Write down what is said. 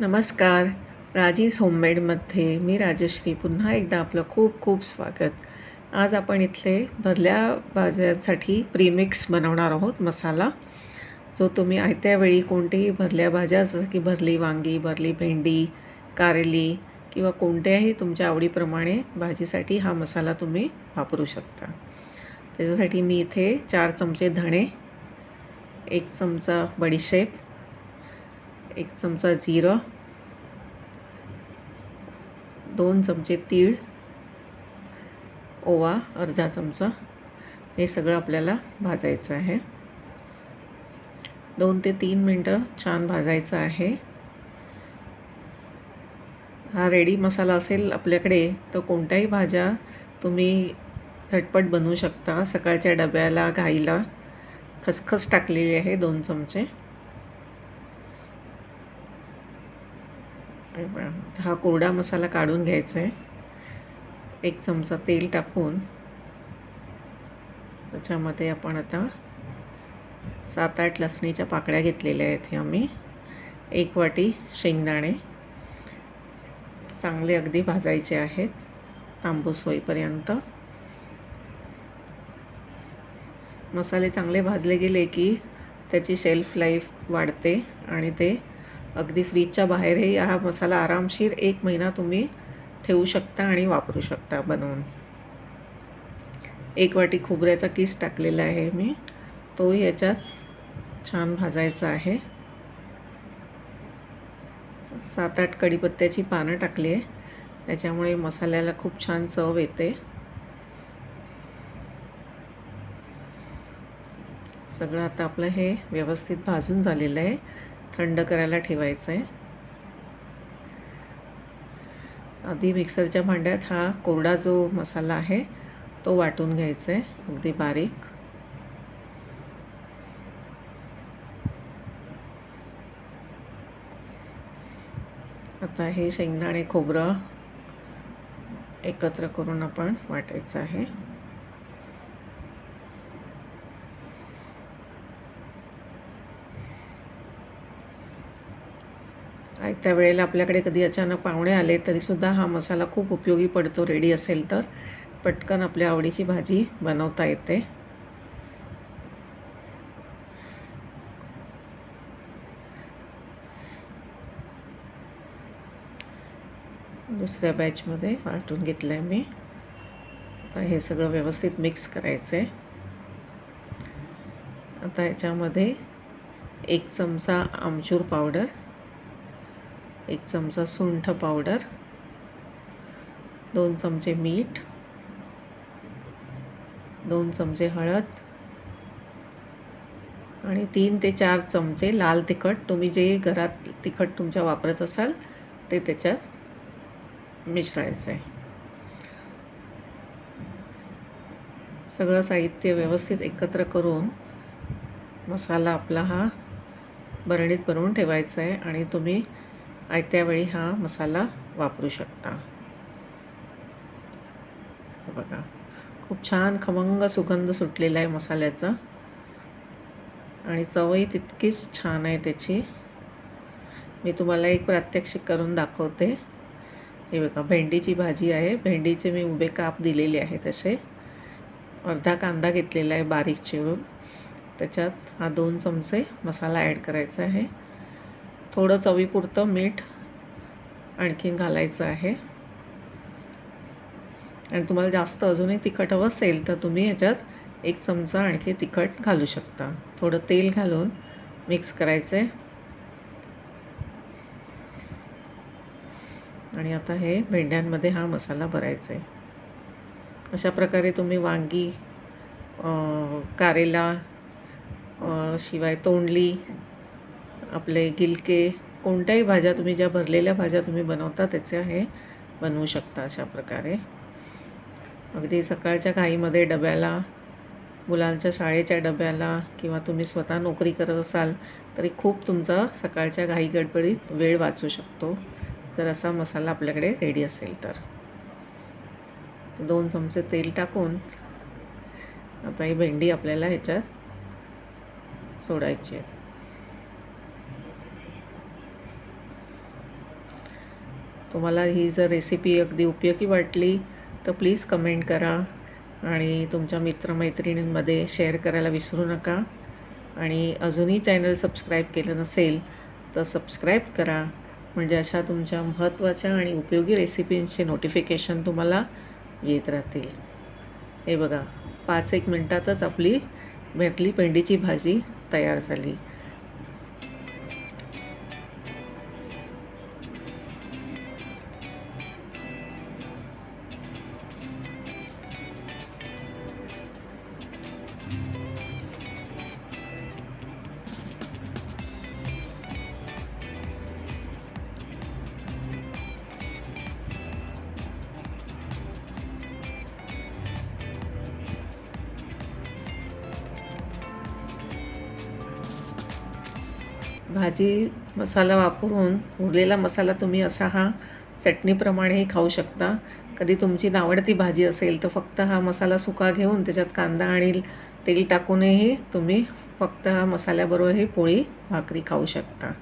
नमस्कार. राजीस होममेडमध्ये मी राजश्री. पुन्हा एकदा आपलं खूप खूप स्वागत. आज आपण इथले भरल्या भाज्यांसाठी प्रीमिक्स बनवणार आहोत मसाला. जो तुम्ही आयत्या वेळी कोणतीही भरल्या भाज्या जसं की भरली वांगी भरली भेंडी कारली किंवा कोणत्याही तुमच्या आवडीप्रमाणे भाजीसाठी हा मसाला तुम्ही वापरू शकता. त्याच्यासाठी मी इथे चार चमचे धणे एक चमचा बडीशेप एक चमचा जिरं दोन चमचे तीळ ओवा अर्धा चमचा. हे सगळं आपल्याला भाजायचं आहे. दोन ते तीन मिनटं छान भाजायचं आहे. हा रेडी मसाला असेल आपल्याकडे तर कोणत्याही भाज्या तुम्ही झटपट बनवू शकता. सकाळच्या डब्याला घाईला खसखस टाकलेली आहे दोन चमचे. हा कोरडा मसाला काढून घ्यायचा आहे. एक चमचा तेल टाकून. त्याच्यामध्ये आपण आता सात आठ लसणीच्या पाकळ्या घेतलेल्या आहेत हे आम्ही. एक वाटी शेंगदाणे. चांगले अगदी भाजायचे आहेत. तांबूस होईपर्यंत. मसाले चांगले भाजले गेले की त्याची शेल्फ लाईफ वाढते आणि ते अगदी फ्रीजच्या बाहेरही हा मसाला आरामशीर एक महिना तुम्ही ठेवू शकता आणि वापरू शकता बनवून. एक वाटी खोबऱ्याचा किस टाकलेला आहे मी. तो याच्यात छान भाजायचा आहे. सात आठ कढीपत्त्याची पानं टाकली आहे. त्याच्यामुळे मसाल्याला खूप छान चव येते. सगळं आता आपलं हे व्यवस्थित भाजून झालेलं आहे. थंड करायला ठेवायचं आहे आधी मिक्सरच्या भांड्यात हा कोरडा जो मसाला आहे तो वाटून घ्यायचा आहे अगदी बारीक. आता हे शेंगदाणे खोबरं एकत्र करून आपण वाटायचं आहे. त्या वेळेला आपल्याकडे कधी अचानक पाहुणे आले तरीसुद्धा हा मसाला खूप उपयोगी पडतो रेडी असेल तर. पटकन आपल्या आवडीची भाजी बनवता येते. दुसऱ्या बॅचमध्ये वाटून घेतलं आहे मी. आता हे सगळं व्यवस्थित मिक्स करायचं आहे आता याच्यामध्ये एक चमचा आमचूर पावडर एक चमचा सुंठ पावडर दोन चमचे मीठ दोन चमचे हळद आणि तीन ते चार चमचे लाल तिखट. तुम्ही जे घरात तिखट तुमच्या वापरत असाल ते त्याच्यात मिसळायचं आहे. सगळं साहित्य व्यवस्थित एकत्र करून मसाला आपला हा बरणीत बनवून ठेवायचा आहे आणि तुम्ही आयत्या वेळी हा मसाला वापरू शकता. बघा. खूप छान खमंग सुगंध सुटलेला आहे मसाल्याचा. आणि चवही तितकीच छान आहे त्याची. मी तुम्हाला एक प्रात्यक्षिक करून दाखवते. हे बघा भेंडीची भाजी आहे. भेंडीचे मी उभे काप दिलेले आहे तसे अर्धा कांदा घेतलेला आहे बारीक चिरून. त्याच्यात हा दोन चमचे मसाला ॲड करायचा आहे. थोडं चवीपुरतं मीठ आणखीन घालायचं आहे. आणि तुम्हाला जास्त अजूनही तिखट हवं असेल तर तुम्ही ह्याच्यात एक चमचा आणखी तिखट घालू शकता. थोडं तेल घालून मिक्स करायचे आणि आता हे भेंड्यांमध्ये हा मसाला भरायचा आहे अशा प्रकारे तुम्ही वांगी कारेला शिवाय तोंडली आपले गिलके कोणत्याही भाज्या तुम्ही ज्या भरलेल्या भाज्या तुम्ही बनवता त्याचे हे बनवू शकता अशा प्रकारे. अगदी सकाळच्या घाईमध्ये डब्याला मुलांच्या शाळेच्या डब्याला किंवा तुम्ही स्वतः नोकरी करत असाल तरी खूप तुमचा सकाळच्या घाई गडबडीत वेळ वाचू शकतो. तर असा मसाला आपल्याकडे रेडी असेल तर. दोन चमचे तेल टाकून आता ही भेंडी आपल्याला ह्याच्यात सोडायची आहे. तुम्हाला ही जर रेसिपी अगदी उपयोगी वाटली तर प्लीज कमेंट करा आणि तुमच्या मित्रमैत्रिणींमध्ये शेअर करायला विसरू नका. आणि अजूनही चॅनल सबस्क्राईब केलं नसेल तर सबस्क्राईब करा. म्हणजे अशा तुमच्या महत्त्वाच्या आणि उपयोगी रेसिपींचे नोटिफिकेशन तुम्हाला येत राहतील. हे बघा पाच एक मिनटातच आपली भेटली पेंडीची भाजी तयार झाली. भाजी मसाला वापरून उरलेला मसाला तुम्ही असा हा चटणीप्रमाणेही खाऊ शकता. कधी तुमची नावडती भाजी असेल तर फक्त हा मसाला सुका घेऊन त्याच्यात कांदा आणि तेल टाकूनही तुम्ही फक्त हा मसाल्याबरोबर ही पोळी भाकरी खाऊ शकता.